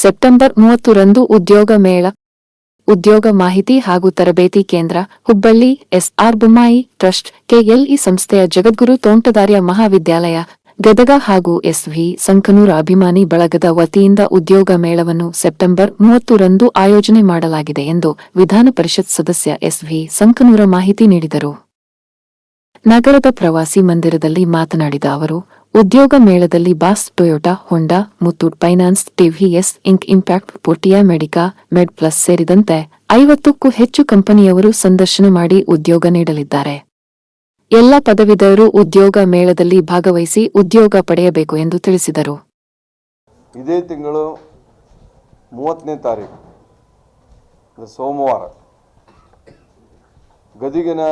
September ಮೂವತ್ತರಂದು ಉದ್ಯೋಗ ಮೇಳ, ಉದ್ಯೋಗ ಮಾಹಿತಿ ಹಾಗೂ ತರಬೇತಿ ಕೇಂದ್ರ, Hubballi, SR Bommai trust, KLE ಸಂಸ್ಥೆಯ ಜಗದ್ಗುರು ತೋಂಟದಾರ್ಯ ಮಹಾವಿದ್ಯಾಲಯ, ಗದಗ ಹಾಗೂ ಎಸ್ವಿ ಸಂಕನೂರ ಅಭಿಮಾನಿ ಬಳಗದ ವತಿಯಿಂದ ಉದ್ಯೋಗ ಮೇಳವನ್ನು ಸೆಪ್ಟೆಂಬರ್ ಮೂವತ್ತರಂದು ಆಯೋಜನೆ ಮಾಡಲಾಗಿದೆ ಎಂದು ವಿಧಾನ ಪರಿಷತ್ ಸದಸ್ಯ ಎಸ್ವಿ ಸಂಕನೂರ ಮಾಹಿತಿ ನೀಡಿದರು. ನಗರದ ಪ್ರವಾಸಿ ಮಂದಿರದಲ್ಲಿ ಮಾತನಾಡಿದ ಅವರು ಉದ್ಯೋಗ ಮೇಳದಲ್ಲಿ Bosch, Toyota, Honda, Muthoot finance, TVS, ink impact ಪೋಟಿಯಾ Medica, Med Plus ಸೇರಿದಂತೆ ಐವತ್ತಕ್ಕೂ ಹೆಚ್ಚು ಕಂಪನಿಯವರು ಸಂದರ್ಶನ ಮಾಡಿ ಉದ್ಯೋಗ ನೀಡಲಿದ್ದಾರೆ. ಎಲ್ಲ ಪದವೀಧರರು ಉದ್ಯೋಗ ಮೇಳದಲ್ಲಿ ಭಾಗವಹಿಸಿ ಉದ್ಯೋಗ ಪಡೆಯಬೇಕು ಎಂದು ತಿಳಿಸಿದರು. ಇದೇ ತಿಂಗಳು ಮೂವತ್ತನೇ ತಾರೀಕು ಸೋಮವಾರ. ಗದಿಗಿನ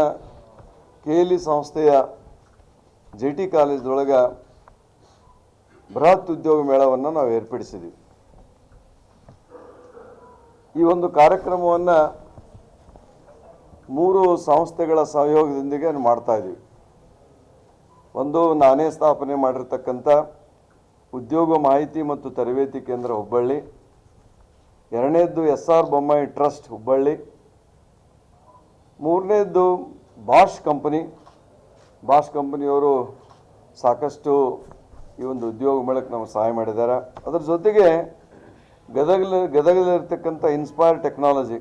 ಕೇಲಿ ಸಂಸ್ಥೆಯ ಜೆ ಟಿ ಕಾಲೇಜ್ದೊಳಗೆ ಬೃಹತ್ ಉದ್ಯೋಗ ಮೇಳವನ್ನು ನಾವು ಏರ್ಪಡಿಸಿದ್ದೀವಿ ಈ ಒಂದು ಕಾರ್ಯಕ್ರಮವನ್ನು ಮೂರು ಸಂಸ್ಥೆಗಳ ಸಹಯೋಗದೊಂದಿಗೆ ಮಾಡ್ತಾ ಇದ್ದೀವಿ ಒಂದು ನಾನೇ ಸ್ಥಾಪನೆ ಮಾಡಿರ್ತಕ್ಕಂಥ ಉದ್ಯೋಗ ಮಾಹಿತಿ ಮತ್ತು ತರಬೇತಿ ಕೇಂದ್ರ ಹುಬ್ಬಳ್ಳಿ. ಎರಡನೇದ್ದು S R Bommai trust Hubballi. ಮೂರನೇದ್ದು Bosch company. Bosch ಕಂಪನಿಯವರು ಸಾಕಷ್ಟು ಈ ಒಂದು ಉದ್ಯೋಗ ಮೇಳಕ್ಕೆ ನಮಗೆ ಸಹಾಯ ಮಾಡಿದ್ದಾರೆ. ಅದರ ಜೊತೆಗೆ ಗದಗಲ್ಲಿ ಗದಗದಲ್ಲಿರ್ತಕ್ಕಂಥ ಇನ್ಸ್ಪೈರ್ ಟೆಕ್ನಾಲಜಿ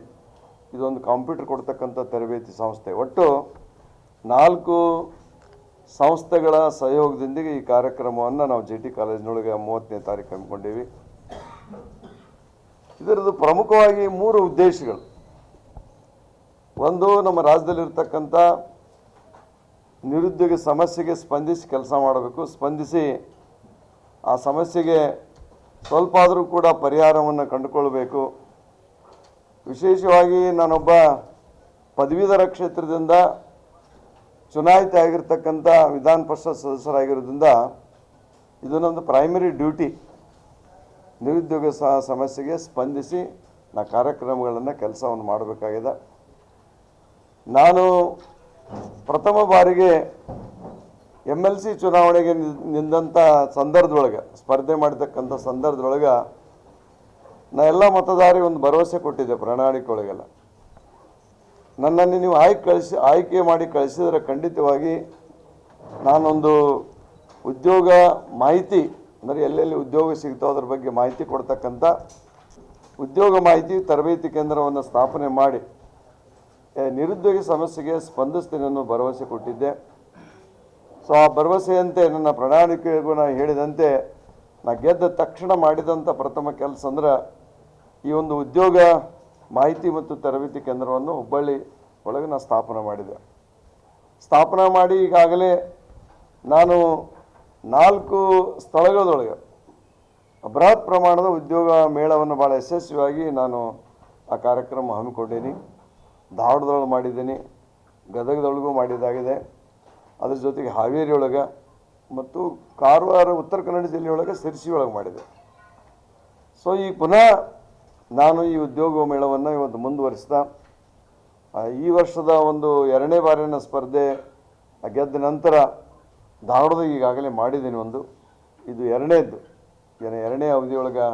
ಇದೊಂದು ಕಂಪ್ಯೂಟರ್ ಕೊಡ್ತಕ್ಕಂಥ ತರಬೇತಿ ಸಂಸ್ಥೆ. ಒಟ್ಟು ನಾಲ್ಕು ಸಂಸ್ಥೆಗಳ ಸಹಯೋಗದೊಂದಿಗೆ ಈ ಕಾರ್ಯಕ್ರಮವನ್ನು ನಾವು ಜೆ ಟಿ ಕಾಲೇಜಿನೊಳಗೆ ಮೂವತ್ತನೇ ತಾರೀಕು ಹಮ್ಮಿಕೊಂಡಿವಿ. ಇದರದ್ದು ಪ್ರಮುಖವಾಗಿ ಮೂರು ಉದ್ದೇಶಗಳು. ಒಂದು, ನಮ್ಮ ರಾಜ್ಯದಲ್ಲಿರ್ತಕ್ಕಂಥ ನಿರುದ್ಯೋಗ ಸಮಸ್ಯೆಗೆ ಸ್ಪಂದಿಸಿ ಕೆಲಸ ಮಾಡಬೇಕು. ಸ್ಪಂದಿಸಿ ಆ ಸಮಸ್ಯೆಗೆ ಸ್ವಲ್ಪ ಆದರೂ ಕೂಡ ಪರಿಹಾರವನ್ನು ಕಂಡುಕೊಳ್ಬೇಕು. ವಿಶೇಷವಾಗಿ ನಾನೊಬ್ಬ ಪದವೀಧರ ಕ್ಷೇತ್ರದಿಂದ ಚುನಾಯಿತ ಆಗಿರ್ತಕ್ಕಂಥ ವಿಧಾನ ಪರಿಷತ್ ಸದಸ್ಯರಾಗಿರೋದ್ರಿಂದ ಇದು ಪ್ರೈಮರಿ ಡ್ಯೂಟಿ ನಿರುದ್ಯೋಗ ಸಹ ಸಮಸ್ಯೆಗೆ ಸ್ಪಂದಿಸಿ ನಾ ಕಾರ್ಯಕ್ರಮಗಳನ್ನು ಕೆಲಸವನ್ನು ಮಾಡಬೇಕಾಗಿದೆ. ನಾನು ಪ್ರಥಮ ಬಾರಿಗೆ ಎಂ ಎಲ್ ಸಿ ಚುನಾವಣೆಗೆ ನಿಂದಂಥ ಸಂದರ್ಭದೊಳಗೆ, ಸ್ಪರ್ಧೆ ಮಾಡಿರ್ತಕ್ಕಂಥ ಸಂದರ್ಭದೊಳಗೆ ನಾ ಎಲ್ಲ ಮತದಾರಿಗೆ ಒಂದು ಭರವಸೆ ಕೊಟ್ಟಿದ್ದೆ ಪ್ರಣಾಳಿಕೆ ಒಳಗೆಲ್ಲ ನನ್ನನ್ನು ನೀವು ಆಯ್ಕೆ ಕಳಿಸಿ, ಆಯ್ಕೆ ಮಾಡಿ ಕಳಿಸಿದರೆ ಖಂಡಿತವಾಗಿ ನಾನೊಂದು ಉದ್ಯೋಗ ಮಾಹಿತಿ, ಅಂದರೆ ಎಲ್ಲೆಲ್ಲಿ ಉದ್ಯೋಗ ಸಿಗ್ತೋ ಅದ್ರ ಬಗ್ಗೆ ಮಾಹಿತಿ ಕೊಡ್ತಕ್ಕಂಥ ಉದ್ಯೋಗ ಮಾಹಿತಿ ತರಬೇತಿ ಕೇಂದ್ರವನ್ನು ಸ್ಥಾಪನೆ ಮಾಡಿ ನಿರುದ್ಯೋಗ ಸಮಸ್ಯೆಗೆ ಸ್ಪಂದಿಸ್ತೇನೆ ಅನ್ನೋ ಭರವಸೆ ಕೊಟ್ಟಿದ್ದೆ. ಸೊ ಆ ಭರವಸೆಯಂತೆ ನನ್ನ ಪ್ರಣಾಳಿಕೆಗೂ ನಾನು ಹೇಳಿದಂತೆ ನಾ ಗೆದ್ದ ತಕ್ಷಣ ಮಾಡಿದಂಥ ಪ್ರಥಮ ಕೆಲಸ ಅಂದ್ರೆ ಈ ಒಂದು ಉದ್ಯೋಗ, ಮಾಹಿತಿ ಮತ್ತು ತರಬೇತಿ ಕೇಂದ್ರವನ್ನು ಹುಬ್ಬಳ್ಳಿ ಒಳಗೆ ನಾನು ಸ್ಥಾಪನೆ ಮಾಡಿದೆ. ಸ್ಥಾಪನೆ ಮಾಡಿ ಈಗಾಗಲೇ ನಾನು ನಾಲ್ಕು ಸ್ಥಳಗಳದೊಳಗೆ ಬೃಹತ್ ಪ್ರಮಾಣದ ಉದ್ಯೋಗ ಮೇಳವನ್ನು ಭಾಳ ಯಶಸ್ವಿಯಾಗಿ ನಾನು ಆ ಕಾರ್ಯಕ್ರಮ ಹಮ್ಮಿಕೊಂಡೀನಿ ಧಾರವಾಡದೊಳಗೆ ಮಾಡಿದ್ದೀನಿ, ಗದಗದೊಳಗೂ ಮಾಡಿದ್ದಾಗಿದೆ. ಅದ್ರ ಜೊತೆಗೆ ಹಾವೇರಿ ಒಳಗೆ ಮತ್ತು ಕಾರವಾರ ಉತ್ತರ ಕನ್ನಡ ಜಿಲ್ಲೆಯೊಳಗೆ ಸಿರ್ಸಿ ಮಾಡಿದೆ. ಸೊ ಈ ಪುನಃ ನಾನು ಈ ಉದ್ಯೋಗ ಮೇಳವನ್ನು ಇವತ್ತು ಮುಂದುವರಿಸ್ತಾ ಈ ವರ್ಷದ ಒಂದು ಎರಡನೇ ಬಾರಿನ ಸ್ಪರ್ಧೆ ಗೆದ್ದ ನಂತರ ಧಾರವಾಡದಾಗ ಈಗಾಗಲೇ ಮಾಡಿದ್ದೀನಿ ಒಂದು. ಇದು ಎರಡನೇದ್ದು. ಏನ, ಎರಡನೇ ಅವಧಿಯೊಳಗೆ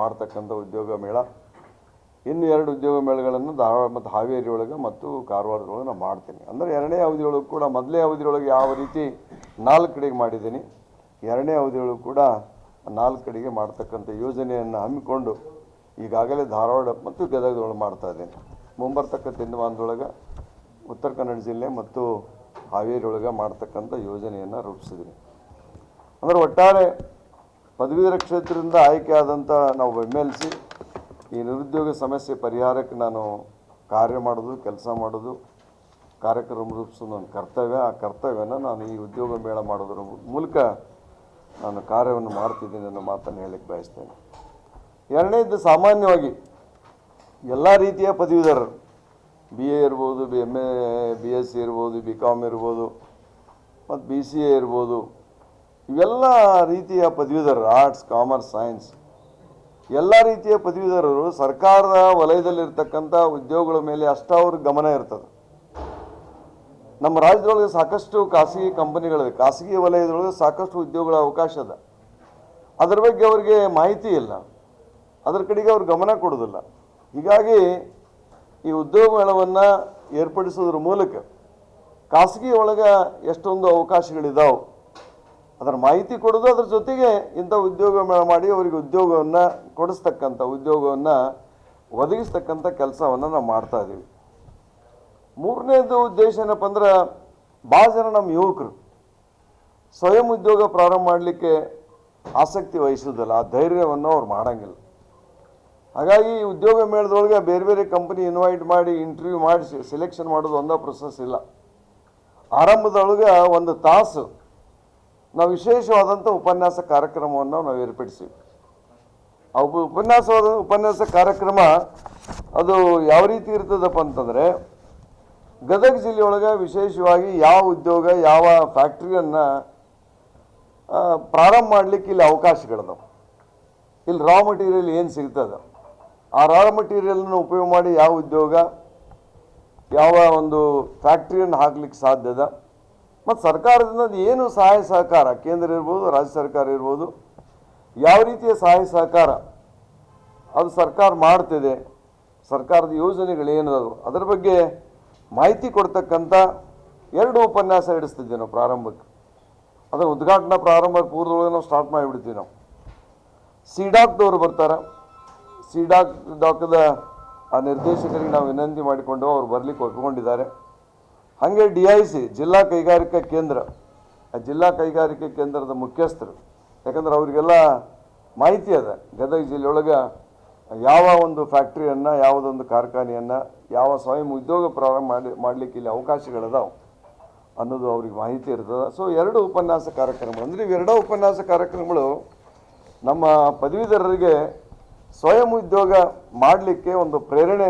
ಮಾಡ್ತಕ್ಕಂಥ ಉದ್ಯೋಗ ಮೇಳ. ಇನ್ನು ಎರಡು ಉದ್ಯೋಗ ಮೇಳಗಳನ್ನು ಧಾರವಾಡ ಮತ್ತು ಹಾವೇರಿ ಒಳಗೆ ಮತ್ತು ಕಾರವಾರದೊಳಗೆ ನಾನು ಮಾಡ್ತೀನಿ. ಅಂದರೆ ಎರಡನೇ ಅವಧಿಯೊಳಗೆ ಕೂಡ ಮೊದಲನೇ ಅವಧಿಯೊಳಗೆ ಯಾವ ರೀತಿ ನಾಲ್ಕು ಕಡೆಗೆ ಮಾಡಿದ್ದೀನಿ. ಎರಡನೇ ಅವಧಿಯೊಳಗೆ ಕೂಡ ನಾಲ್ಕು ಕಡೆಗೆ ಮಾಡ್ತಕ್ಕಂಥ ಯೋಜನೆಯನ್ನು ಹಮ್ಮಿಕೊಂಡು ಈಗಾಗಲೇ ಧಾರವಾಡ ಮತ್ತು ಗದಗದೊಳಗೆ ಮಾಡ್ತಾ ಇದ್ದೀನಿ. ಮುಂಬರ್ತಕ್ಕ ದಿನಮಾನದೊಳಗೆ ಉತ್ತರ ಕನ್ನಡ ಜಿಲ್ಲೆ ಮತ್ತು ಹಾವೇರಿ ಒಳಗೆ ಮಾಡ್ತಕ್ಕಂಥ ಯೋಜನೆಯನ್ನು ರೂಪಿಸಿದ್ದೀನಿ. ಅಂದರೆ ಒಟ್ಟಾರೆ ಪದವೀಧರ ಕ್ಷೇತ್ರದಿಂದ ಆಯ್ಕೆಯಾದಂಥ ನಾವು ಎಂ ಎಲ್ ಸಿ ಈ ನಿರುದ್ಯೋಗ ಸಮಸ್ಯೆ ಪರಿಹಾರಕ್ಕೆ ನಾನು ಕಾರ್ಯ ಮಾಡೋದು, ಕೆಲಸ ಮಾಡೋದು ಕಾರ್ಯಕ್ರಮ ರೂಪಿಸೋದು ನನ್ನ ಕರ್ತವ್ಯ. ಆ ಕರ್ತವ್ಯನ ನಾನು ಈ ಉದ್ಯೋಗ ಮೇಳ ಮಾಡೋದ್ರ ಮೂಲಕ ನಾನು ಕಾರ್ಯವನ್ನು ಮಾಡ್ತಿದ್ದೀನಿ ಅನ್ನೋ ಮಾತನ್ನು ಹೇಳಕ್ಕೆ ಬಯಸ್ತೇನೆ. ಎರಡನೇದು ಸಾಮಾನ್ಯವಾಗಿ ಎಲ್ಲ ರೀತಿಯ ಪದವೀಧರರು ಬಿ ಎ ಇರ್ಬೋದು B M A B S C ಇರ್ಬೋದು ಬಿ ಕಾಮ್ ಇರ್ಬೋದು, ಮತ್ತು ಬಿ ಸಿ ಎ ಇರ್ಬೋದು, ಇವೆಲ್ಲ ರೀತಿಯ ಪದವೀಧರರು ಆರ್ಟ್ಸ್ ಕಾಮರ್ಸ್ ಸೈನ್ಸ್ ಎಲ್ಲ ರೀತಿಯ ಪದವೀಧರರು ಸರ್ಕಾರದ ವಲಯದಲ್ಲಿರ್ತಕ್ಕಂಥ ಉದ್ಯೋಗಗಳ ಮೇಲೆ ಅಷ್ಟ ಅವ್ರ ಗಮನ ಇರ್ತದೆ. ನಮ್ಮ ರಾಜ್ಯದೊಳಗೆ ಸಾಕಷ್ಟು ಖಾಸಗಿ ಕಂಪನಿಗಳಿವೆ. ಖಾಸಗಿ ವಲಯದೊಳಗೆ ಸಾಕಷ್ಟು ಉದ್ಯೋಗಗಳ ಅವಕಾಶ ಅದ ಅದ್ರ ಬಗ್ಗೆ ಅವರಿಗೆ ಮಾಹಿತಿ ಇಲ್ಲ. ಅದ್ರ ಕಡೆಗೆ ಅವ್ರು ಗಮನ ಕೊಡೋದಿಲ್ಲ. ಹೀಗಾಗಿ ಈ ಉದ್ಯೋಗ ಮೇಳವನ್ನು ಏರ್ಪಡಿಸೋದ್ರ ಮೂಲಕ ಖಾಸಗಿ ಒಳಗೆ ಎಷ್ಟೊಂದು ಅವಕಾಶಗಳಿದಾವೆ. ಅದರ ಮಾಹಿತಿ ಕೊಡೋದು ಅದ್ರ ಜೊತೆಗೆ ಇಂಥ ಉದ್ಯೋಗ ಮೇಳ ಮಾಡಿ ಅವರಿಗೆ ಉದ್ಯೋಗವನ್ನು ಕೊಡಿಸ್ತಕ್ಕಂಥ ಉದ್ಯೋಗವನ್ನು ಒದಗಿಸ್ತಕ್ಕಂಥ ಕೆಲಸವನ್ನು ನಾವು ಮಾಡ್ತಾ ಇದ್ದೀವಿ ಮೂರನೇದು ಉದ್ದೇಶ ಏನಪ್ಪ ಅಂದ್ರೆ ಭಾಳ ಜನ ನಮ್ಮ ಯುವಕರು ಸ್ವಯಂ ಉದ್ಯೋಗ ಪ್ರಾರಂಭ ಮಾಡಲಿಕ್ಕೆ ಆಸಕ್ತಿ ವಹಿಸೋದಿಲ್ಲ ಆ ಧೈರ್ಯವನ್ನು ಅವ್ರು ಮಾಡಂಗಿಲ್ಲ. ಹಾಗಾಗಿ ಈ ಉದ್ಯೋಗ ಮೇಳದೊಳಗೆ ಬೇರೆ ಬೇರೆ ಕಂಪನಿ ಇನ್ವೈಟ್ ಮಾಡಿ ಇಂಟರ್ವ್ಯೂ ಮಾಡಿಸಿ ಸೆಲೆಕ್ಷನ್ ಮಾಡೋದು ಒಂದೇ ಪ್ರೊಸೆಸ್ ಇಲ್ಲ. ಆರಂಭದೊಳಗೆ ಒಂದು ತಾಸು ನಾವು ವಿಶೇಷವಾದಂಥ ಉಪನ್ಯಾಸ ಕಾರ್ಯಕ್ರಮವನ್ನು ನಾವು ಏರ್ಪಡಿಸಿವಿ. ಆ ಉಪ, ಉಪನ್ಯಾಸವಾದ ಉಪನ್ಯಾಸ ಕಾರ್ಯಕ್ರಮ ಅದು ಯಾವ ರೀತಿ ಇರ್ತದಪ್ಪ ಅಂತಂದರೆ, ಗದಗ ಜಿಲ್ಲೆಯೊಳಗೆ ವಿಶೇಷವಾಗಿ ಯಾವ ಉದ್ಯೋಗ, ಯಾವ ಫ್ಯಾಕ್ಟ್ರಿಯನ್ನು ಪ್ರಾರಂಭ ಮಾಡಲಿಕ್ಕೆ ಇಲ್ಲಿ ಅವಕಾಶಗಳಿದಾವೆ. ಇಲ್ಲಿ ರಾ ಮಟೀರಿಯಲ್ ಏನು ಸಿಗ್ತದೆ ಆ ರಾ ಮಟೀರಿಯಲನ್ನು ಉಪಯೋಗ ಮಾಡಿ ಯಾವ ಉದ್ಯೋಗ, ಯಾವ ಒಂದು ಫ್ಯಾಕ್ಟ್ರಿಯನ್ನು ಹಾಕ್ಲಿಕ್ಕೆ ಸಾಧ್ಯದ ಮತ್ತು ಸರ್ಕಾರದಿಂದ ಏನು ಸಹಾಯ ಸಹಕಾರ? ಕೇಂದ್ರ ಇರ್ಬೋದು, ರಾಜ್ಯ ಸರ್ಕಾರ ಇರ್ಬೋದು, ಯಾವ ರೀತಿಯ ಸಹಾಯ ಸಹಕಾರ ಅದು ಸರ್ಕಾರ ಮಾಡ್ತಿದೆ, ಸರ್ಕಾರದ ಯೋಜನೆಗಳು ಏನದಾವು? ಅದರ ಬಗ್ಗೆ ಮಾಹಿತಿ ಕೊಡ್ತಕ್ಕಂಥ ಎರಡು ಉಪನ್ಯಾಸ ಇಡಿಸ್ತಿದ್ವಿ ನಾವು ಪ್ರಾರಂಭಕ್ಕೆ. ಅದರ ಉದ್ಘಾಟನಾ ಪ್ರಾರಂಭ ಪೂರ್ವದೊಳಗೆ ನಾವು ಸ್ಟಾರ್ಟ್ ಮಾಡಿಬಿಡ್ತೀವಿ ನಾವು. ಸಿಡಾಕ್ದವರು ಬರ್ತಾರೆ. ಸಿಡಾಕ್ ಡಾಕ್ದ ಆ ನಿರ್ದೇಶಕರಿಗೆ ನಾವು ವಿನಂತಿ ಮಾಡಿಕೊಂಡು ಅವ್ರು ಬರಲಿಕ್ಕೆ ಒಪ್ಪಿಕೊಂಡಿದ್ದಾರೆ. ಹಾಗೆ ಡಿ ಐ ಸಿ, ಜಿಲ್ಲಾ ಕೈಗಾರಿಕಾ ಕೇಂದ್ರ. ಆ ಜಿಲ್ಲಾ ಕೈಗಾರಿಕಾ ಕೇಂದ್ರದ ಮುಖ್ಯಸ್ಥರು. ಯಾಕಂದ್ರೆ ಅವರಿಗೆಲ್ಲ ಮಾಹಿತಿ ಅದ. ಗದಗ ಜಿಲ್ಲೆಯೊಳಗೆ ಯಾವ ಒಂದು ಫ್ಯಾಕ್ಟ್ರಿಯನ್ನು, ಯಾವುದೊಂದು ಕಾರ್ಖಾನೆಯನ್ನು, ಯಾವ ಸ್ವಯಂ ಉದ್ಯೋಗ ಪ್ರಾರಂಭ ಮಾಡಿ, ಮಾಡಲಿಕ್ಕೆ ಇಲ್ಲಿ ಅವಕಾಶಗಳಿದಾವೆ ಅನ್ನೋದು ಅವ್ರಿಗೆ ಮಾಹಿತಿ ಇರ್ತದೆ. ಸೊ ಎರಡು ಉಪನ್ಯಾಸ ಕಾರ್ಯಕ್ರಮಗಳು. ಅಂದರೆ ಇವೆರಡೂ ಉಪನ್ಯಾಸ ಕಾರ್ಯಕ್ರಮಗಳು ನಮ್ಮ ಪದವೀಧರರಿಗೆ ಸ್ವಯಂ ಉದ್ಯೋಗ ಮಾಡಲಿಕ್ಕೆ ಒಂದು ಪ್ರೇರಣೆ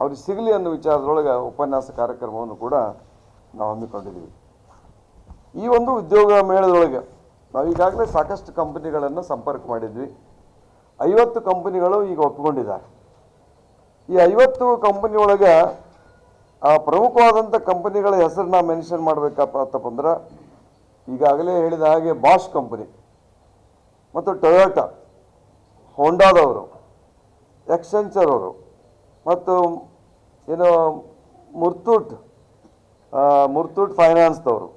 ಅವ್ರಿಗೆ ಸಿಗಲಿ ಅನ್ನೋ ವಿಚಾರದೊಳಗೆ ಉಪನ್ಯಾಸ ಕಾರ್ಯಕ್ರಮವನ್ನು ಕೂಡ ನಾವು ಹಮ್ಮಿಕೊಂಡಿದ್ದೀವಿ. ಈ ಒಂದು ಉದ್ಯೋಗ ಮೇಳದೊಳಗೆ ನಾವು ಈಗಾಗಲೇ ಸಾಕಷ್ಟು ಕಂಪನಿಗಳನ್ನು ಸಂಪರ್ಕ ಮಾಡಿದ್ವಿ. ಐವತ್ತು ಕಂಪನಿಗಳು ಈಗ ಒಪ್ಪಿಕೊಂಡಿದ್ದಾರೆ ಈ ಐವತ್ತು ಕಂಪನಿಯೊಳಗೆ ಆ ಪ್ರಮುಖವಾದಂಥ ಕಂಪನಿಗಳ ಹೆಸರನ್ನ ಮೆನ್ಷನ್ ಮಾಡಬೇಕಪ್ಪ ಅಂತಪ್ಪ ಅಂದ್ರೆ ಈಗಾಗಲೇ ಹೇಳಿದ ಹಾಗೆ ಬಾಷ್ ಕಂಪನಿ ಮತ್ತು ಟೊಯೋಟಾ ಹೋಂಡಾದವರು ಎಕ್ಸೆಂಚರ್ ಅವರು ಮತ್ತು ಏನು ಮುರ್ತೂಟ್ ಮುರ್ತುಟ್ ಫೈನಾನ್ಸ್ದವರು,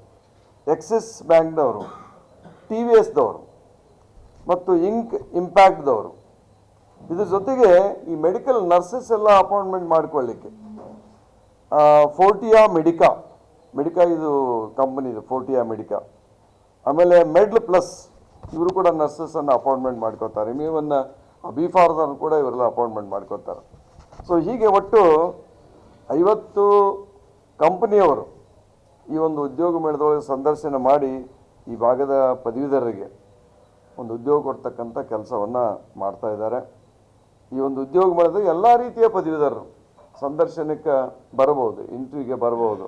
ಎಕ್ಸಿಸ್ ಬ್ಯಾಂಕ್ನವರು ಟಿ ವಿ ಎಸ್ದವರು, ಮತ್ತು ಇಂಕ್ ಇಂಪ್ಯಾಕ್ಟ್ದವರು. ಇದ್ರ ಜೊತೆಗೆ ಈ ಮೆಡಿಕಲ್ ನರ್ಸಸ್ ಎಲ್ಲ ಅಪಾಯಿಂಟ್ಮೆಂಟ್ ಮಾಡ್ಕೊಳ್ಳಿಕ್ಕೆ. ಫೋರ್ಟಿಯಾ ಮೆಡಿಕಾ ಮೆಡಿಕಾ ಇದು ಕಂಪನಿ ಇದು, ಫೋರ್ಟಿಯಾ ಮೆಡಿಕಾ. ಆಮೇಲೆ ಮೆಡ್ಲ್ ಪ್ಲಸ್, ಇವರು ಕೂಡ ನರ್ಸಸನ್ನು ಅಪಾಯಿಂಟ್ಮೆಂಟ್ ಮಾಡ್ಕೋತಾರೆ. ಬಿ ಬಿಫಾರ್ದನ್ನು ಕೂಡ ಇವರೆಲ್ಲ ಅಪಾಯಿಂಟ್ಮೆಂಟ್ ಮಾಡ್ಕೋತಾರೆ. ಸೊ ಹೀಗೆ ಒಟ್ಟು ಐವತ್ತು ಕಂಪನಿಯವರು ಈ ಒಂದು ಉದ್ಯೋಗ ಮೇಳದೊಳಗೆ ಸಂದರ್ಶನ ಮಾಡಿ ಈ ಭಾಗದ ಪದವೀಧರರಿಗೆ ಒಂದು ಉದ್ಯೋಗ ಕೊಡ್ತಕ್ಕಂಥ ಕೆಲಸವನ್ನು ಮಾಡ್ತಾ ಇದ್ದಾರೆ. ಈ ಒಂದು ಉದ್ಯೋಗ ಮೇಳದ ಎಲ್ಲ ರೀತಿಯ ಪದವೀಧರರು ಸಂದರ್ಶನಕ್ಕೆ ಬರಬಹುದು, ಇಂಟರ್ವ್ಯೂಗೆ ಬರಬಹುದು.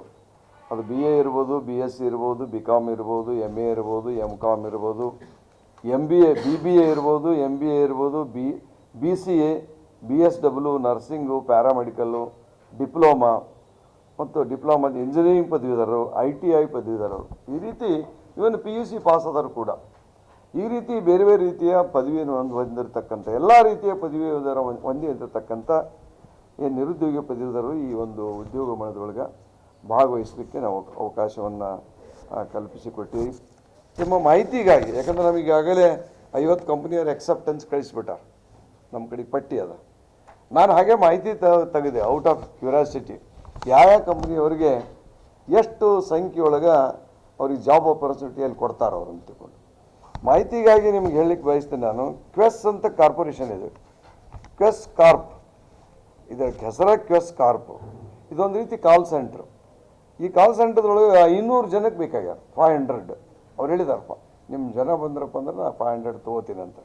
ಅದು ಬಿ ಎ ಇರ್ಬೋದು, ಬಿ ಎಸ್ ಸಿ ಇರ್ಬೋದು, ಬಿ ಕಾಮ್ ಇರ್ಬೋದು ಎಂ ಎ ಇರ್ಬೋದು ಎಂ ಕಾಮ್ ಇರ್ಬೋದು M B A, B B A ಇರ್ಬೋದು ಎಂ ಬಿ ಎ ಇರ್ಬೋದು, B B C A, B S W nursing, paramedical diploma ಮತ್ತು ಡಿಪ್ಲೊಮಾ ಇಂಜಿನಿಯರಿಂಗ್ ಪದವೀಧರರು, I T I ಪದವೀಧರರು. ಈ ರೀತಿ even P U C pass ಆದವರು ಕೂಡ. ಈ ರೀತಿ ಬೇರೆ ಬೇರೆ ರೀತಿಯ ಪದವಿಯನ್ನು ಹೊಂದ್, ಹೊಂದಿರತಕ್ಕಂಥ, ಎಲ್ಲ ರೀತಿಯ ಪದವೀಧರ ಹೊಂದಿ ಹೊಂದಿರತಕ್ಕಂಥ ಏನು ನಿರುದ್ಯೋಗಿ ಪದವೀಧರರು ಈ ಒಂದು ಉದ್ಯೋಗ ಮೇಳದೊಳಗೆ ಭಾಗವಹಿಸಲಿಕ್ಕೆ ನಾವು ಅವಕಾಶವನ್ನು ಕಲ್ಪಿಸಿಕೊಟ್ಟಿವಿ. ನಿಮ್ಮ ಮಾಹಿತಿಗಾಗಿ, ಯಾಕಂದರೆ ನಮಗೆ ಈಗಾಗಲೇ ಐವತ್ತು ಕಂಪ್ನಿಯವ್ರು ಎಕ್ಸೆಪ್ಟೆನ್ಸ್ ಕಳಿಸ್ಬಿಟ್ಟಾರೆ. ನಮ್ಮ ಕಡೆಗೆ ಪಟ್ಟಿ ಅದ. ನಾನು ಹಾಗೆ ಮಾಹಿತಿ ತೆಗೆದೆ ಔಟ್ ಆಫ್ ಕ್ಯೂರಿಯಾಸಿಟಿ ಯಾವ ಯಾವ ಕಂಪ್ನಿಯವರಿಗೆ ಎಷ್ಟು ಸಂಖ್ಯೆಯೊಳಗೆ ಅವ್ರಿಗೆ ಜಾಬ್ ಆಪರ್ಚುನಿಟಿಯಲ್ಲಿ ಕೊಡ್ತಾರೋ ಅವ್ರು ತಿಳ್ಕೊಂಡು. ಮಾಹಿತಿಗಾಗಿ ನಿಮ್ಗೆ ಹೇಳಲಿಕ್ಕೆ ಬಯಸ್ತೇನೆ ನಾನು ಕ್ವೆಸ್ ಅಂತ ಕಾರ್ಪೊರೇಷನ್ ಇದೆ. ಕ್ವೆಸ್ ಕಾರ್ಪ್ ಇದರ ಹೆಸರ ಕ್ವೆಸ್ ಕಾರ್ಪ್ ಇದೊಂದು ರೀತಿ ಕಾಲ್ ಸೆಂಟ್ರ್ ಈ ಕಾಲ್ ಸೆಂಟ್ರದೊಳಗೆ ಐನೂರು ಜನಕ್ಕೆ ಬೇಕಾಗ್ಯಾರ ಫೈವ್ ಹಂಡ್ರೆಡ್ ಅವ್ರು ಹೇಳಿದಾರಪ್ಪ ನಿಮ್ಮ ಜನ ಬಂದ್ರಪ್ಪ ಅಂದ್ರೆ ನಾನು ಫೈವ್ ಹಂಡ್ರೆಡ್ ತೊಗೋತೀನಿ ಅಂತ.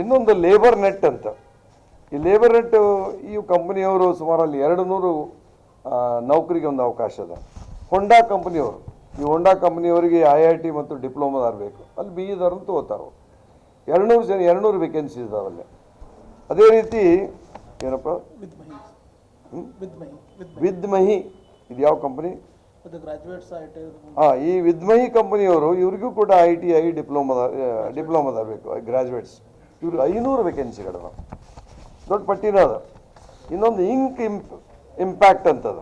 ಇನ್ನೊಂದು ಲೇಬರ್ ನೆಟ್ ಅಂತ. ಈ ಲೇಬರ್ ಈ ಕಂಪನಿಯವರು ಸುಮಾರು ಅಲ್ಲಿ ಎರಡು ನೂರು ನೌಕರಿಗೆ ಒಂದು ಅವಕಾಶ ಇದೆ. ಹೊಂಡಾ ಕಂಪನಿಯವರು ಈ ಹೊಂಡಾ ಕಂಪನಿಯವರಿಗೆ ಐ ಐ ಟಿ ಮತ್ತು ಡಿಪ್ಲೊಮಾದಾರ್ ಬೇಕು ಅಲ್ಲಿ ಬಿ ಇದಾರು ತಗೋತಾರೆ ಅವ್ರು. ಎರಡುನೂರು ಜನ ಎರಡುನೂರು ವೇಕೆನ್ಸಿ ಇದಾವಲ್ಲಿ ಅದೇ ರೀತಿ ಏನಪ್ಪ. ವಿದ್ಮಹಿ ಇದು ಯಾವ ಕಂಪನಿ. ಹಾಂ ಈ ವಿದ್ಮಹಿ ಕಂಪನಿಯವರು ಇವ್ರಿಗೂ ಕೂಡ ಐ ಟಿ ಐ ಡಿಪ್ಲೊಮಾದ ಡಿಪ್ಲೊಮಾದ ಬೇಕು ಗ್ರಾಜುಯೇಟ್ಸ್ ಇವರು ಐನೂರು ವೇಕೆನ್ಸಿಗಳವ ದೊಡ್ಡ ಪಟ್ಟಿನ ಅದು. ಇನ್ನೊಂದು ಇಂಕ್ ಇಂಪ್ ಇಂಪ್ಯಾಕ್ಟ್ ಅಂತದ.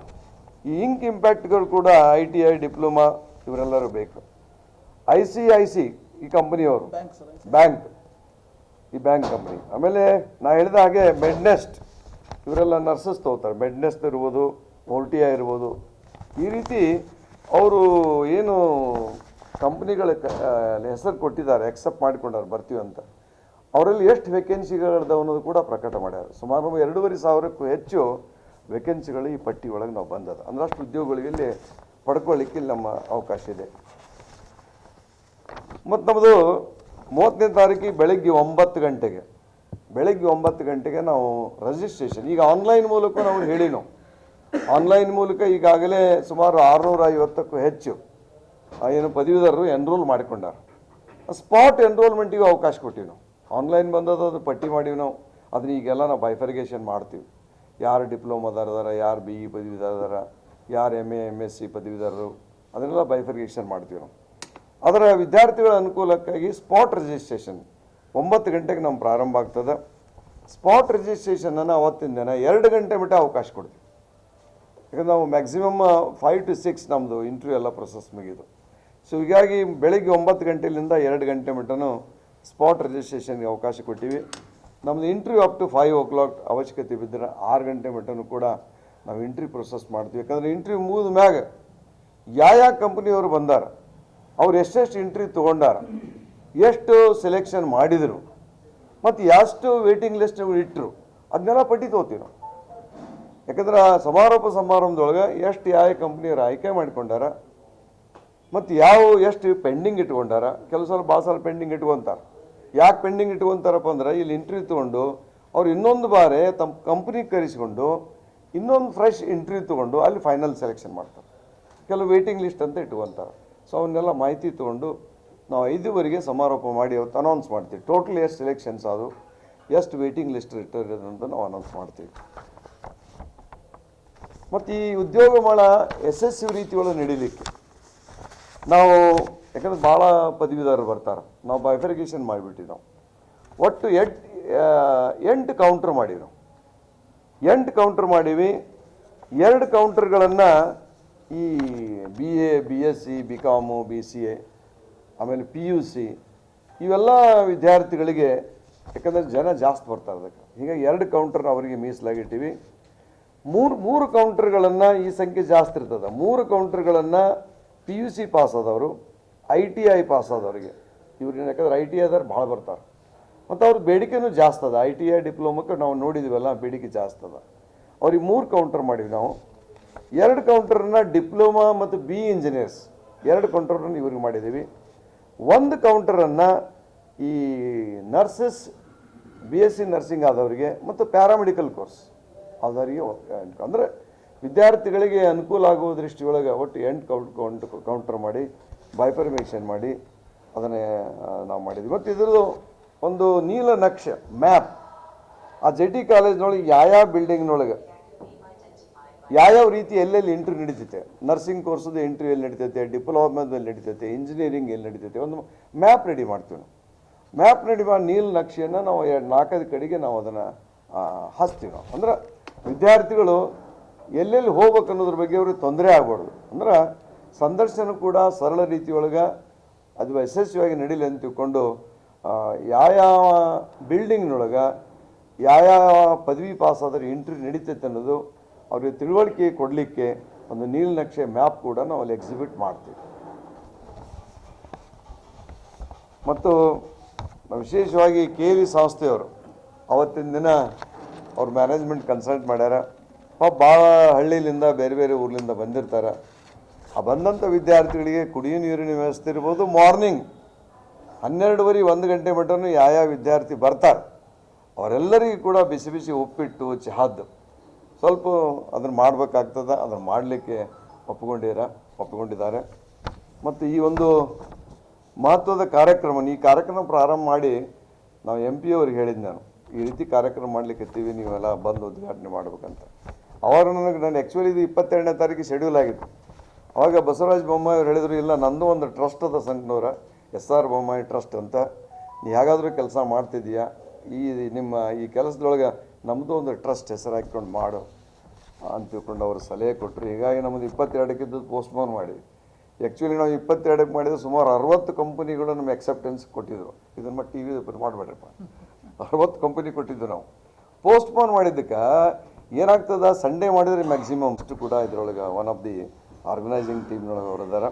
ಈ ಇಂಕ್ ಇಂಪ್ಯಾಕ್ಟ್ಗಳು ಕೂಡ ಐ ಟಿ ಐ ಡಿಪ್ಲೊಮಾ ಇವರೆಲ್ಲರೂ ಬೇಕು. ಐ ಸಿ ಐ ಸಿ ಈ ಕಂಪ್ನಿಯವರು. ಬ್ಯಾಂಕ್ ಈ ಬ್ಯಾಂಕ್ ಕಂಪ್ನಿ ಆಮೇಲೆ ನಾ ಹೇಳಿದ ಹಾಗೆ ಮೆಡ್ನೆಸ್ಟ್ ಇವರೆಲ್ಲ ನರ್ಸಸ್ ತೊಗೋತಾರೆ. ಮೆಡ್ನೆಸ್ಟ್ ಇರ್ಬೋದು ಮೋಲ್ಟಿಯಾ ಇರ್ಬೋದು. ಈ ರೀತಿ ಅವರು ಏನು ಕಂಪ್ನಿಗಳ ಹೆಸರು ಕೊಟ್ಟಿದ್ದಾರೆ ಎಕ್ಸೆಪ್ಟ್ ಮಾಡಿಕೊಂಡಾರೆ ಬರ್ತೀವಿ ಅಂತ. ಅವರಲ್ಲಿ ಎಷ್ಟು ವೇಕೆನ್ಸಿಗಳಿದಾವೆ ಅನ್ನೋದು ಕೂಡ ಪ್ರಕಟ ಮಾಡ್ಯಾರ. ಸುಮಾರು ಎರಡೂವರೆ ಸಾವಿರಕ್ಕೂ ಹೆಚ್ಚು ವೇಕೆನ್ಸಿಗಳು ಈ ಪಟ್ಟಿ ಒಳಗೆ ನಾವು ಬಂದದ. ಅಂದ್ರಷ್ಟು ಉದ್ಯೋಗಗಳಿಗೆ ಇಲ್ಲಿ ಪಡ್ಕೊಳ್ಳಿಕ್ಕೆ ಇಲ್ಲಿ ನಮ್ಮ ಅವಕಾಶ ಇದೆ. ಮತ್ತು ನಮ್ಮದು ಮೂವತ್ತನೇ ತಾರೀಕಿಗೆ ಬೆಳಗ್ಗೆ ಒಂಬತ್ತು ಗಂಟೆಗೆ. ಬೆಳಗ್ಗೆ ಒಂಬತ್ತು ಗಂಟೆಗೆ ನಾವು ರಿಜಿಸ್ಟ್ರೇಷನ್ ಈಗ ಆನ್ಲೈನ್ ಮೂಲಕ ನಾವು ಹೇಳಿ ನಾವು. ಆನ್ಲೈನ್ ಮೂಲಕ ಈಗಾಗಲೇ ಸುಮಾರು ಆರುನೂರ ಐವತ್ತಕ್ಕೂ ಹೆಚ್ಚು ಏನು ಪದವೀಧರರು ಎನ್ರೋಲ್ ಮಾಡಿಕೊಂಡಾರ. ಸ್ಪಾಟ್ ಎನ್ರೋಲ್ಮೆಂಟಿಗೂ ಅವಕಾಶ ಕೊಟ್ಟಿವಿ ನಾವು. ಆನ್ಲೈನ್ ಬಂದದ ಅದು ಪಟ್ಟಿ ಮಾಡೀವಿ ನಾವು. ಅದನ್ನ ಈಗೆಲ್ಲ ನಾವು ಬೈಫರ್ಗೇಷನ್ ಮಾಡ್ತೀವಿ. ಯಾರು ಡಿಪ್ಲೊಮಾದಾರ ಅದಾರ ಯಾರು ಬಿ ಇ ಪದವಿದಾರ ಅದಾರ ಯಾರು M A M S C ಪದವಿದಾರರು ಅದನ್ನೆಲ್ಲ ಬೈಫರ್ಗೇಷನ್ ಮಾಡ್ತೀವಿ ನಾವು. ಅದರ ವಿದ್ಯಾರ್ಥಿಗಳ ಅನುಕೂಲಕ್ಕಾಗಿ ಸ್ಪಾಟ್ ರಿಜಿಸ್ಟ್ರೇಷನ್ ಒಂಬತ್ತು ಗಂಟೆಗೆ ನಮ್ಮ ಪ್ರಾರಂಭ ಆಗ್ತದೆ. ಸ್ಪಾಟ್ ರಿಜಿಸ್ಟ್ರೇಷನನ್ನು ಅವತ್ತಿನ ದಿನ ಎರಡು ಗಂಟೆ ಮಟ್ಟ ಅವಕಾಶ ಕೊಡ್ತೀವಿ. ಯಾಕಂದ್ರೆ ನಾವು ಮ್ಯಾಕ್ಸಿಮಮ್ ಫೈವ್ ಟು ಸಿಕ್ಸ್ ನಮ್ಮದು ಇಂಟರ್ವ್ಯೂ ಎಲ್ಲ ಪ್ರೊಸೆಸ್ ಮುಗಿದು. ಸೊ ಹೀಗಾಗಿ ಬೆಳಿಗ್ಗೆ ಒಂಬತ್ತು ಗಂಟೆಲಿಂದ ಎರಡು ಗಂಟೆ ಮಟ್ಟನೂ ಸ್ಪಾಟ್ ರಿಜಿಸ್ಟ್ರೇಷನ್ಗೆ ಅವಕಾಶ ಕೊಟ್ಟಿವಿ. ನಮ್ಮದು interview up to five o'clock ಅವಶ್ಯಕತೆ ಬಿದ್ದರೆ ಆರು ಗಂಟೆ ಮಟ್ಟನೂ ಕೂಡ ನಾವು ಇಂಟ್ರಿ ಪ್ರೊಸೆಸ್ ಮಾಡ್ತೀವಿ. ಯಾಕಂದರೆ ಇಂಟ್ರ್ಯೂ ಮುಗಿದ ಮ್ಯಾಗ ಯಾವ ಯಾವ ಕಂಪ್ನಿಯವರು ಬಂದಾರ, ಅವ್ರು ಎಷ್ಟೆಷ್ಟು ಇಂಟ್ರ್ಯೂ ತೊಗೊಂಡಾರ, ಎಷ್ಟು ಸೆಲೆಕ್ಷನ್ ಮಾಡಿದರು, ಮತ್ತು ಎಷ್ಟು ವೇಟಿಂಗ್ ಲಿಸ್ಟ್ ಇಟ್ಟರು ಅದನ್ನೆಲ್ಲ ಪಟ್ಟಿ ತೊಗೋತೀವಿ ನಾವು. ಯಾಕಂದ್ರೆ ಸಮಾರೋಪ ಸಮಾರಂಭದೊಳಗೆ ಎಷ್ಟು ಯಾವ ಕಂಪ್ನಿಯವರು ಆಯ್ಕೆ ಮಾಡ್ಕೊಂಡಾರ, ಮತ್ತು ಯಾವ ಎಷ್ಟು ಪೆಂಡಿಂಗ್ ಇಟ್ಕೊಂಡಾರ, ಕೆಲವು ಸಲ ಭಾಳ ಸಲ ಪೆಂಡಿಂಗ್ ಇಟ್ಕೊಂತಾರೆ. ಯಾಕೆ ಪೆಂಡಿಂಗ್ ಇಟ್ಕೊಂತಾರಪ್ಪ ಅಂದ್ರೆ ಇಲ್ಲಿ ಇಂಟರ್ವ್ಯೂ ತೊಗೊಂಡು ಅವ್ರು ಇನ್ನೊಂದು ಬಾರಿ ತಮ್ಮ ಕಂಪ್ನಿಗೆ ಕರೆಸಿಕೊಂಡು ಇನ್ನೊಂದು ಫ್ರೆಶ್ ಇಂಟರ್ವ್ಯೂ ತೊಗೊಂಡು ಅಲ್ಲಿ ಫೈನಲ್ ಸೆಲೆಕ್ಷನ್ ಮಾಡ್ತಾರೆ. ಕೆಲವು ವೇಟಿಂಗ್ ಲಿಸ್ಟ್ ಅಂತ ಇಟ್ಕೊಂತಾರೆ. ಸೊ ಅವನ್ನೆಲ್ಲ ಮಾಹಿತಿ ತೊಗೊಂಡು ನಾವು ಐದುವರೆಗೆ ಸಮಾರೋಪ ಮಾಡಿ ಅವತ್ತು ಅನೌನ್ಸ್ ಮಾಡ್ತೀವಿ. ಟೋಟಲ್ ಎಷ್ಟು ಸೆಲೆಕ್ಷನ್ಸ್ ಅದು, ಎಷ್ಟು ವೇಟಿಂಗ್ ಲಿಸ್ಟ್ ಇಟ್ಟಿರೋದು ಅಂತ ನಾವು ಅನೌನ್ಸ್ ಮಾಡ್ತೀವಿ. ಮತ್ತು ಈ ಉದ್ಯೋಗ ಮೇಳ ಯಶಸ್ವಿ ರೀತಿಯೊಳಗೆ ನಡೀಲಿಕ್ಕೆ ನಾವು ಯಾಕಂದ್ರೆ ಭಾಳ ಪದವೀಧರರು ಬರ್ತಾರೆ. ನಾವು ಬೈಫರಿಗೇಷನ್ ಮಾಡಿಬಿಟ್ಟಿವಿ ನಾವು. ಒಟ್ಟು ಎಟ್ ಎಂಟು ಕೌಂಟ್ರ್ ಮಾಡೀವಿ ನಾವು. ಎಂಟು ಕೌಂಟ್ರ್ ಮಾಡೀವಿ. ಎರಡು ಕೌಂಟ್ರ್ಗಳನ್ನು ಈ B A B S C B com B C A ಆಮೇಲೆ ಪಿ ಯು ಸಿ ಇವೆಲ್ಲ ವಿದ್ಯಾರ್ಥಿಗಳಿಗೆ ಯಾಕಂದರೆ ಜನ ಜಾಸ್ತಿ ಬರ್ತಾರೆ ಅದಕ್ಕೆ. ಹೀಗಾಗಿ ಎರಡು ಕೌಂಟರ್ ಅವರಿಗೆ ಮೀಸಲಾಗಿಟ್ಟಿವಿ. ಮೂರು ಮೂರು ಕೌಂಟರ್ಗಳನ್ನು ಈ ಸಂಖ್ಯೆ ಜಾಸ್ತಿ ಇರ್ತದೆ. ಮೂರು ಕೌಂಟರ್ಗಳನ್ನು ಪಿ ಯು ಸಿ ಪಾಸ್ ಆದವರು ಐ ಟಿ ಐ ಪಾಸ್ ಆದವ್ರಿಗೆ ಇವ್ರಿಗೆ ಯಾಕಂದ್ರೆ ಐ ಟಿ ಐದವ್ರು ಭಾಳ ಬರ್ತಾರೆ. ಮತ್ತು ಅವ್ರ ಬೇಡಿಕೆನೂ ಜಾಸ್ತಿ ಅದ. ಐ ಟಿ ಐ ಡಿಪ್ಲೊಮಕ್ಕೆ ನಾವು ನೋಡಿದ್ವಲ್ಲ, ಬೇಡಿಕೆ ಜಾಸ್ತಿ ಅದ. ಅವ್ರಿಗೆ ಮೂರು ಕೌಂಟರ್ ಮಾಡಿವಿ ನಾವು. ಎರಡು ಕೌಂಟರ್ನ ಡಿಪ್ಲೊಮಾ ಮತ್ತು ಬಿ ಇಂಜಿನಿಯರ್ಸ್, ಎರಡು ಕೌಂಟರ್ನ ಇವ್ರಿಗೆ ಮಾಡಿದ್ದೀವಿ ಒಂದು ಕೌಂಟರನ್ನು ಈ nurses, B S C nursing ಆದವರಿಗೆ ಮತ್ತು ಪ್ಯಾರಾಮೆಡಿಕಲ್ ಕೋರ್ಸ್ ಆದವರಿಗೆ ಅಂದರೆ ವಿದ್ಯಾರ್ಥಿಗಳಿಗೆ ಅನುಕೂಲ ಆಗುವ ದೃಷ್ಟಿಯೊಳಗೆ ಒಟ್ಟು ಎಂಟು ಕೌಂಟ್ ಕೌಂಟ್ ಕೌಂಟರ್ ಮಾಡಿ. ಬೈಫರ್ಮೇಷನ್ ಮಾಡಿ ಅದನ್ನೇ ನಾವು ಮಾಡಿದ್ವಿ. ಮತ್ತು ಇದ್ರದ್ದು ಒಂದು ನೀಲ ನಕ್ಷೆ ಮ್ಯಾಪ್ ಆ ಜೆ ಟಿ ಕಾಲೇಜ್ನೊಳಗೆ ಯಾವ್ಯಾವ ಬಿಲ್ಡಿಂಗ್ನೊಳಗೆ ಯಾವ್ಯಾವ ರೀತಿ ಎಲ್ಲೆಲ್ಲಿ ಇಂಟ್ರಿ ನಡೀತೈತೆ ನರ್ಸಿಂಗ್ ಕೋರ್ಸದು ಎಂಟ್ರಿ ಎಲ್ಲಿ ನಡೀತೈತೆ ಡಿಪ್ಲೊಮಾದಲ್ಲಿ ನಡೀತೈತೆ ಇಂಜಿನಿಯರಿಂಗ್ ಎಲ್ಲಿ ನಡೀತೈತೆ, ಒಂದು ಮ್ಯಾಪ್ ರೆಡಿ ಮಾಡ್ತೀವಿ ನಾವು. ಮ್ಯಾಪ್ ರೆಡಿ ಮಾಡಿ ನೀಲ್ ನಕ್ಷೆಯನ್ನು ನಾವು ಎರಡು ನಾಲ್ಕೈದು ಕಡೆಗೆ ನಾವು ಅದನ್ನು ಹಚ್ತೀವಿ ನಾವು. ಅಂದ್ರೆ ವಿದ್ಯಾರ್ಥಿಗಳು ಎಲ್ಲೆಲ್ಲಿ ಹೋಗ್ಬೇಕು ಅನ್ನೋದ್ರ ಬಗ್ಗೆ ಅವ್ರಿಗೆ ತೊಂದರೆ ಆಗ್ಬಾರ್ದು. ಅಂದ್ರೆ ಸಂದರ್ಶನ ಕೂಡ ಸರಳ ರೀತಿಯೊಳಗೆ ಅದು ಯಶಸ್ವಿಯಾಗಿ ನಡೀಲಿ ಅಂತ ತಿಳ್ಕೊಂಡು ಯಾವ್ಯಾವ ಬಿಲ್ಡಿಂಗ್ನೊಳಗೆ ಯಾವ್ಯಾವ ಪದವಿ ಪಾಸ್ ಆದರೆ ಇಂಟ್ರಿ ನಡೀತೈತೆ ಅನ್ನೋದು ಅವ್ರಿಗೆ ತಿಳುವಳಿಕೆ ಕೊಡಲಿಕ್ಕೆ ಒಂದು ನೀಲನಕ್ಷೆ ಮ್ಯಾಪ್ ಕೂಡ ನಾವು ಅಲ್ಲಿ ಎಕ್ಸಿಬಿಟ್ ಮಾಡ್ತೀವಿ. ಮತ್ತು ವಿಶೇಷವಾಗಿ ಕೆ ವಿ ಸಂಸ್ಥೆಯವರು ಅವತ್ತಿನ ದಿನ ಅವ್ರ ಮ್ಯಾನೇಜ್ಮೆಂಟ್ ಕನ್ಸಲ್ಟ್ ಮಾಡ್ಯಾರ. ಪಾಪ ಭಾಳ ಹಳ್ಳಿಲಿಂದ ಬೇರೆ ಬೇರೆ ಊರಿಂದ ಬಂದಿರ್ತಾರೆ. ಆ ಬಂದಂಥ ವಿದ್ಯಾರ್ಥಿಗಳಿಗೆ ಕುಡಿಯೋ ನೀರಿನ ವ್ಯವಸ್ಥೆ ಇರ್ಬೋದು ಮಾರ್ನಿಂಗ್ ಹನ್ನೆರಡುವರೆ ಒಂದು ಗಂಟೆ ಮಟ್ಟನೂ ಯಾವ ವಿದ್ಯಾರ್ಥಿ ಬರ್ತಾರೆ, ಅವರೆಲ್ಲರಿಗೂ ಕೂಡ ಬಿಸಿ ಬಿಸಿ ಉಪ್ಪಿಟ್ಟು ಚಹಾದ್ದು ಸ್ವಲ್ಪ ಅದನ್ನು ಮಾಡಬೇಕಾಗ್ತದೆ, ಅದನ್ನು ಮಾಡಲಿಕ್ಕೆ ಒಪ್ಪಿಕೊಂಡಿರ, ಒಪ್ಪಿಕೊಂಡಿದ್ದಾರೆ. ಮತ್ತು ಈ ಒಂದು ಮಹತ್ವದ ಕಾರ್ಯಕ್ರಮ, ಈ ಕಾರ್ಯಕ್ರಮ ಪ್ರಾರಂಭ ಮಾಡಿ ನಾವು ಎಂ ಪಿ ಅವ್ರಿಗೆ ಹೇಳಿದ್ದು ನಾನು, ಈ ರೀತಿ ಕಾರ್ಯಕ್ರಮ ಮಾಡ್ಲಿಕ್ಕೆ ನೀವೆಲ್ಲ ಬಂದು ಉದ್ಘಾಟನೆ ಮಾಡಬೇಕಂತ. ಅವರು ನನಗೆ, ನಾನು ಆ್ಯಕ್ಚುಲಿ ಇದು ಇಪ್ಪತ್ತೆರಡನೇ ತಾರೀಕು ಶೆಡ್ಯೂಲ್ ಆಗಿತ್ತು. ಅವಾಗ ಬಸವರಾಜ ಬೊಮ್ಮಾಯಿ ಅವ್ರು ಹೇಳಿದ್ರು, ಇಲ್ಲ, ನಂದು ಒಂದು ಟ್ರಸ್ಟ್ ಅದ ಸಂಘನವರ. ಎಸ್ ಆರ್ ಬೊಮ್ಮಾಯಿ ಟ್ರಸ್ಟ್ ಅಂತ. ನೀ ಹೇಗಾದರೂ ಕೆಲಸ ಮಾಡ್ತಿದ್ದೀಯಾ? ಈ ನಿಮ್ಮ ಈ ಕೆಲಸದೊಳಗೆ ನಮ್ಮದು ಒಂದು ಟ್ರಸ್ಟ್ ಹೆಸರು ಹಾಕ್ಕೊಂಡು ಮಾಡು. ಅಂತ ತಿಳ್ಕೊಂಡು ಅವರು ಸಲಹೆ ಕೊಟ್ಟರು ಹೀಗಾಗಿ ನಮ್ಮದು ಇಪ್ಪತ್ತೆರಡಕ್ಕಿದ್ದು ಪೋಸ್ಟ್ಪೋನ್ ಮಾಡಿ ಆ್ಯಕ್ಚುಲಿ ನಾವು ಇಪ್ಪತ್ತೆರಡಕ್ಕೆ ಮಾಡಿದ್ರೆ ಸುಮಾರು ಅರವತ್ತು ಕಂಪನಿಗಳು ನಮ್ಮ ಅಕ್ಸೆಪ್ಟೆನ್ಸ್ ಕೊಟ್ಟಿದ್ರು. ಇದನ್ನು ಟಿ ವಿ ಮಾಡಬೇಡ್ರಪ್ಪ. ಅರವತ್ತು ಕಂಪನಿ ಕೊಟ್ಟಿದ್ದು ನಾವು. ಪೋಸ್ಟ್ಪೋನ್ ಮಾಡಿದ್ದಕ್ಕೆ ಏನಾಗ್ತದೆ? ಸಂಡೇ ಮಾಡಿದ್ರೆ ಮ್ಯಾಕ್ಸಿಮಮ್ ಅಷ್ಟು ಕೂಡ ಇದರೊಳಗೆ ಒನ್ ಆಫ್ ದಿ ಆರ್ಗನೈಸಿಂಗ್ ಟೀಮ್ನೊಳಗೆ ಅವರು ಅದಾರ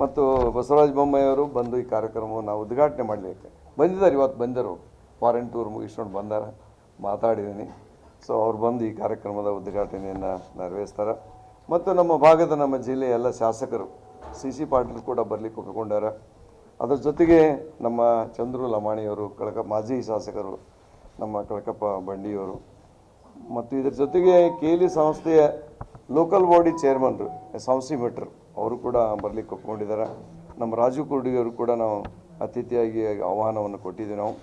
ಮತ್ತು ಬಸವರಾಜ ಬೊಮ್ಮಾಯಿ ಅವರು ಬಂದು ಈ ಕಾರ್ಯಕ್ರಮವನ್ನು ಉದ್ಘಾಟನೆ ಮಾಡಲಿಕ್ಕೆ ಬಂದಿದ್ದಾರೆ. ಇವತ್ತು ಬಂದರು ಫಾರಿನ್ ಟೂರ್ ಮುಗಿಸ್ಕೊಂಡು ಬಂದಾರ. ಮಾತಾಡಿದ್ದೀನಿ. ಸೊ ಅವ್ರು ಬಂದು ಈ ಕಾರ್ಯಕ್ರಮದ ಉದ್ಘಾಟನೆಯನ್ನು ನೆರವೇರಿಸ್ತಾರೆ. ಮತ್ತು ನಮ್ಮ ಭಾಗದ ನಮ್ಮ ಜಿಲ್ಲೆಯ ಎಲ್ಲ ಶಾಸಕರು ಸಿ ಸಿ ಪಾಟೀಲ್ ಕೂಡ ಬರಲಿಕ್ಕೆ ಒಪ್ಪಿಕೊಂಡಾರ. ಅದರ ಜೊತೆಗೆ ನಮ್ಮ ಚಂದ್ರು ಲಮಾಣಿಯವರು, ಕಳಕ ಮಾಜಿ ಶಾಸಕರು, ನಮ್ಮ ಕಳಕಪ್ಪ ಬಂಡಿಯವರು ಮತ್ತು ಇದರ ಜೊತೆಗೆ ಕೇಲಿ ಸಂಸ್ಥೆಯ ಲೋಕಲ್ ಬಾಡಿ ಚೇರ್ಮನ್ರು ಸಂಸ್ಥೆ ಮೆಟ್ರು ಅವರು ಕೂಡ ಬರಲಿಕ್ಕೆ ಒಪ್ಕೊಂಡಿದ್ದಾರೆ. ನಮ್ಮ ರಾಜು ಕುರ್ಡಿಯವರು ಕೂಡ ನಾವು ಅತಿಥಿಯಾಗಿ ಆಹ್ವಾನವನ್ನು ಕೊಟ್ಟಿದ್ದೀವಿ ನಾವು.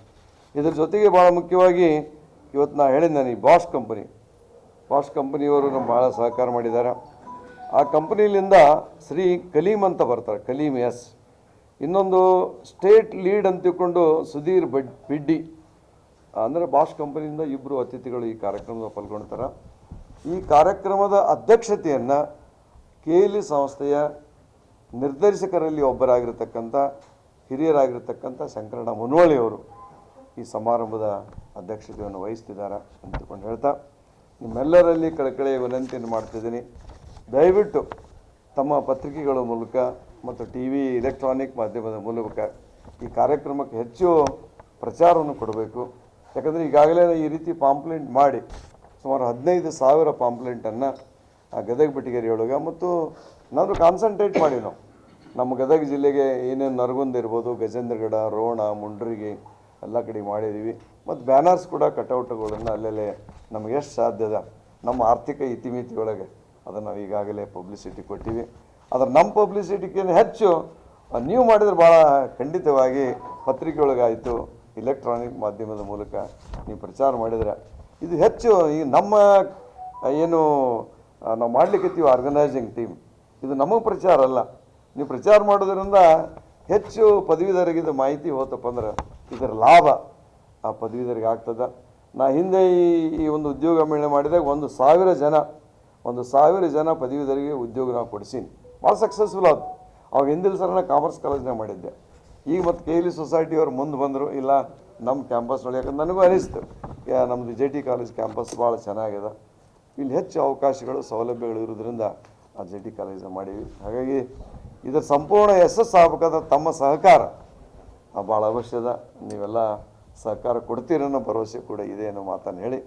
ಇದರ ಜೊತೆಗೆ ಭಾಳ ಮುಖ್ಯವಾಗಿ ಇವತ್ತು ನಾನು ಹೇಳಿದ್ದೆ ನಾನು ಈ ಬಾಷ್ ಕಂಪನಿ ಬಾಷ್ ಕಂಪನಿಯವರು ನಮ್ಮ ಭಾಳ ಸಹಕಾರ ಮಾಡಿದ್ದಾರೆ. ಆ ಕಂಪನಿಲಿಂದ ಶ್ರೀ ಕಲೀಮ್ ಅಂತ ಬರ್ತಾರೆ ಕಲೀಮ್ ಎಸ್. ಇನ್ನೊಂದು ಸ್ಟೇಟ್ ಲೀಡ್ ಅಂತ ತಿಳ್ಕೊಂಡು ಸುಧೀರ್ ಬಡ್ ಬಿಡ್ಡಿ ಅಂದರೆ ಬಾಷ್ ಕಂಪನಿಯಿಂದ ಇಬ್ಬರು ಅತಿಥಿಗಳು ಈ ಕಾರ್ಯಕ್ರಮದ ಪಾಲ್ಗೊಳ್ತಾರೆ ಈ ಕಾರ್ಯಕ್ರಮದ ಅಧ್ಯಕ್ಷತೆಯನ್ನು ಕೇಲಿ ಸಂಸ್ಥೆಯ ನಿರ್ದೇಶಕರಲ್ಲಿ ಒಬ್ಬರಾಗಿರ್ತಕ್ಕಂಥ, ಹಿರಿಯರಾಗಿರ್ತಕ್ಕಂಥ ಶಂಕರಣ್ಣ ಮುನ್ವಳ್ಳಿಯವರು ಈ ಸಮಾರಂಭದ ಅಧ್ಯಕ್ಷತೆಯನ್ನು ವಹಿಸ್ತಿದ್ದಾರೆ ಅಂತಕೊಂಡು ಹೇಳ್ತಾ, ನಿಮ್ಮೆಲ್ಲರಲ್ಲಿ ಕಳಕಳಿಯ ವಿನಂತಿಯನ್ನು ಮಾಡ್ತಿದ್ದೀನಿ. ದಯವಿಟ್ಟು ತಮ್ಮ ಪತ್ರಿಕೆಗಳ ಮೂಲಕ ಮತ್ತು ಟಿ ವಿ ಇಲೆಕ್ಟ್ರಾನಿಕ್ ಮಾಧ್ಯಮದ ಮೂಲಕ ಈ ಕಾರ್ಯಕ್ರಮಕ್ಕೆ ಹೆಚ್ಚು ಪ್ರಚಾರವನ್ನು ಕೊಡಬೇಕು. ಯಾಕಂದರೆ ಈಗಾಗಲೇ ಈ ರೀತಿ ಪಾಂಪ್ಲೆಂಟ್ ಮಾಡಿ ಸುಮಾರು ಹದಿನೈದು ಸಾವಿರ ಪಾಂಪ್ಲೆಂಟನ್ನು ಗದಗ ಬೆಟಗೇರಿಯೊಳಗೆ ಮತ್ತು ನಾವು ಕಾನ್ಸಂಟ್ರೇಟ್ ಮಾಡಿ ನಾವು. ನಮ್ಮ ಗದಗ ಜಿಲ್ಲೆಗೆ ಏನೇನು ನರಗುಂದ ಇರ್ಬೋದು, ಗಜೇಂದ್ರಗಡ, ರೋಣ, ಮುಂಡ್ರಿಗೆ ಎಲ್ಲ ಕಡೆ ಮಾಡಿದ್ದೀವಿ ಮತ್ತು ಬ್ಯಾನರ್ಸ್ ಕೂಡ ಕಟೌಟ್ಗಳನ್ನು ಅಲ್ಲಲ್ಲಿ ನಮಗೆ ಎಷ್ಟು ಸಾಧ್ಯದ ನಮ್ಮ ಆರ್ಥಿಕ ಇತಿಮಿತಿ ಒಳಗೆ ಅದನ್ನು ನಾವು ಈಗಾಗಲೇ ಪಬ್ಲಿಸಿಟಿ ಕೊಟ್ಟಿವಿ. ಆದರೆ ನಮ್ಮ ಪಬ್ಲಿಸಿಟಿಗಿಂತ ಹೆಚ್ಚು, ನೀವು ಮಾಡಿದ್ರೆ ಭಾಳ ಖಂಡಿತವಾಗಿ ಪತ್ರಿಕೆ ಒಳಗಾಯಿತು ಇಲೆಕ್ಟ್ರಾನಿಕ್ ಮಾಧ್ಯಮದ ಮೂಲಕ ನೀವು ಪ್ರಚಾರ ಮಾಡಿದ್ರೆ ಇದು ಹೆಚ್ಚು ಈ ನಮ್ಮ ಏನು ನಾವು ಮಾಡ್ಲಿಕ್ಕತ್ತೀವಿ ಆರ್ಗನೈಸಿಂಗ್ ಟೀಮ್ ಇದು ನಮಗೆ ಪ್ರಚಾರ ಅಲ್ಲ. ನೀವು ಪ್ರಚಾರ ಮಾಡೋದರಿಂದ ಹೆಚ್ಚು ಪದವೀಧರಿಗಿದ ಮಾಹಿತಿ ಹೋತಪ್ಪ ಅಂದ್ರೆ ಇದರ ಲಾಭ ಆ ಪದವೀಧರಿಗೆ ಆಗ್ತದೆ. ನಾ ಹಿಂದೆ ಈ ಒಂದು ಉದ್ಯೋಗ ಮೇಳ ಮಾಡಿದಾಗ ಒಂದು ಸಾವಿರ ಜನ, ಒಂದು ಸಾವಿರ ಜನ ಪದವೀಧರಿಗೆ ಉದ್ಯೋಗ ನಾವು ಕೊಡಿಸೀನಿ. ಭಾಳ ಸಕ್ಸಸ್ಫುಲ್ ಆಯ್ತು ಅವಾಗ ಹಿಂದಿಲ್ ಸರ್ನ ಕಾಮರ್ಸ್ ಕಾಲೇಜ್ನಾಗ ಮಾಡಿದ್ದೆ. ಈಗ ಮತ್ತು ಕೆ ಸೊಸೈಟಿ ಸೊಸೈಟಿಯವ್ರು ಮುಂದೆ ಬಂದರು, ಇಲ್ಲ ನಮ್ಮ ಕ್ಯಾಂಪಸ್ ಯಾಕಂದ್ರೆ ನನಗೂ ಅನಿಸ್ತು ನಮ್ಮದು ಜೆ ಟಿ ಕಾಲೇಜ್ ಕ್ಯಾಂಪಸ್ ಭಾಳ ಚೆನ್ನಾಗಿದೆ. ಇಲ್ಲಿ ಹೆಚ್ಚು ಅವಕಾಶಗಳು, ಸೌಲಭ್ಯಗಳು ಇರೋದ್ರಿಂದ ಆ ಜೆ ಟಿ ಕಾಲೇಜ್ ಮಾಡೀವಿ. ಹಾಗಾಗಿ ಇದರ ಸಂಪೂರ್ಣ ಯಶಸ್ಸು ಆಗಬೇಕಾದ್ರೆ ತಮ್ಮ ಸಹಕಾರ. ಭಾಳ ಅವಶ್ಯದ. ನೀವೆಲ್ಲ ಸಹಕಾರ ಕೊಡ್ತೀರನ್ನೋ ಭರವಸೆ ಕೂಡ ಇದೆ ಅನ್ನೋ ಮಾತನ್ನು ಹೇಳಿ.